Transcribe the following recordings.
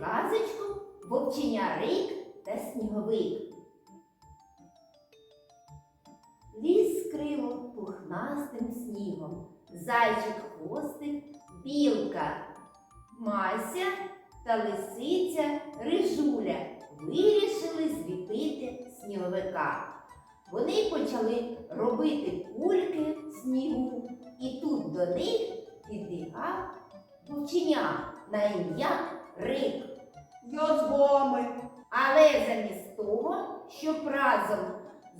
казочку Вовченя Рик та Сніговик. Ліс скрило пухнастим снігом, зайчик хвостик, білка, Мася та лисиця Рижуля вирішили зліпити сніговика. Вони почали робити кульки снігу, і тут до них підбігав вовченя на ім'я Рик. Я з вами. Але замість того, щоб разом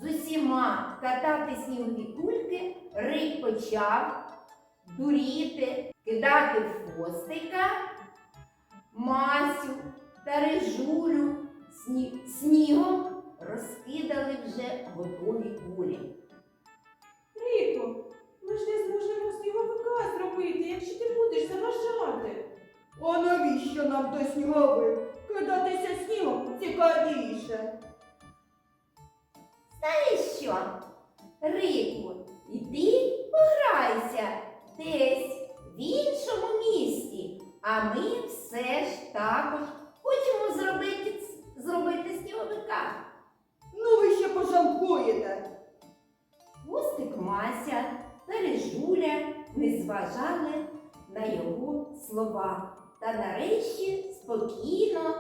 з усіма катати снігові кульки, Рик почав дуріти, кидати в хвостика, масю та рижулю сні- снігом розкидали вже готові кулі. Рико, ми ж не зможемо сніговика зробити, якщо ти будеш заважати. А навіщо нам той сніговик? Кидатися снігом цікавіше. Знаєш що? Рику, іди пограйся десь в іншому місті, а ми все ж також хочемо зробити, зробити сніговика. Ну ви ще пожалкуєте. Вустик Мася та Рижуля не зважали на його слова та нарешті спокійно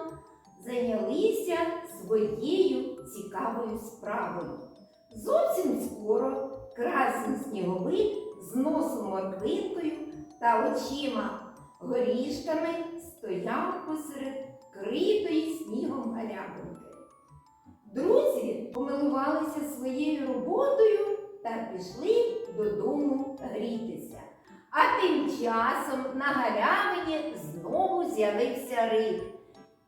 зайнялися своєю цікавою справою. Зовсім скоро красний сніговик з носом морквинкою та очима горішками стояв посеред критої снігом галявинки. Друзі помилувалися своєю роботою та пішли додому грітися. А тим часом на галявині знову з'явився рик.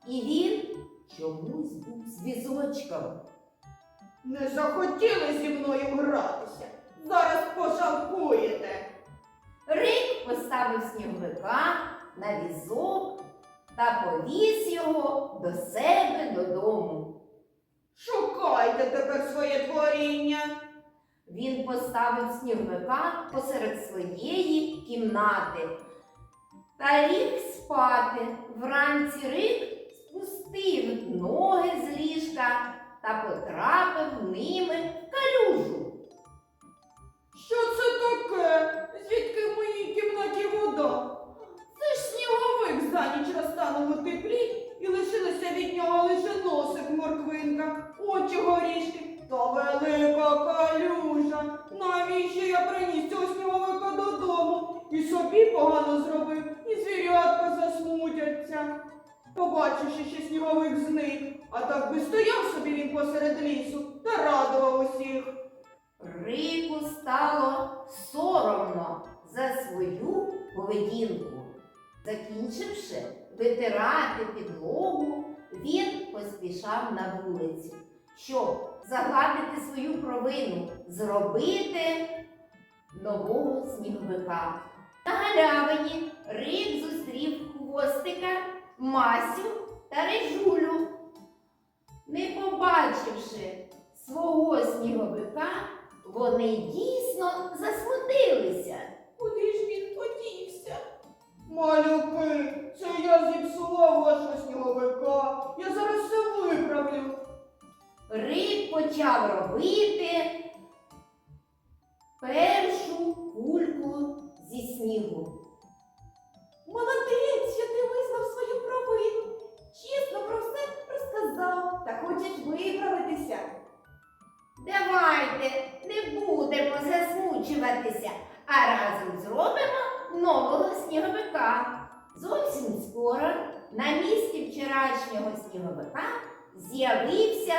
І він чомусь був з візочком. Не захотіли зі мною гратися. Зараз пожалкуєте. Рик поставив сніговика на візок та повіз його до себе додому. Шукайте тепер своє творіння. Він поставив сніговика посеред своєї кімнати та ліг спати. Вранці рик спустив ноги з ліжка та потрапив ними в калюжу. Що це таке? Звідки в моїй кімнаті вода? Це ж сніговик за ніч розтанув у теплі і лишилося від нього лише носик морквинка, очі горішки та велика калюжа. Навіщо я приніс цього сніговика додому? І собі погано зробив, і звірятка засмутяться. Побачивши, що сніговик зник, а так би стояв собі він посеред лісу та радував усіх. Рику стало соромно за свою поведінку. Закінчивши витирати підлогу, він поспішав на вулицю, щоб загладити свою провину, зробити нового сніговика. На галявині Рик зустрів хвостика, Масю та Рижулю. Не побачивши свого сніговика, вони дійсно засмутилися. Куди ж він подівся? Малюки, це я зіпсував вашого сніговика. Я почав робити першу кульку зі снігу. Молодець, що ти визнав свою провину. Чесно про все розказав та хочеш виправитися. Давайте не будемо засмучуватися, а разом зробимо нового сніговика. Зовсім скоро на місці вчорашнього сніговика з'явився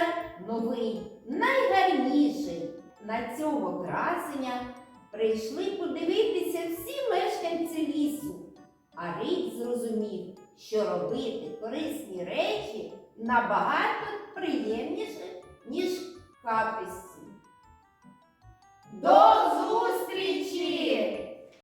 новий, найгарніший. На цього красення прийшли подивитися всі мешканці лісу. А Рик зрозумів, що робити корисні речі набагато приємніше, ніж капісті. До зустрічі!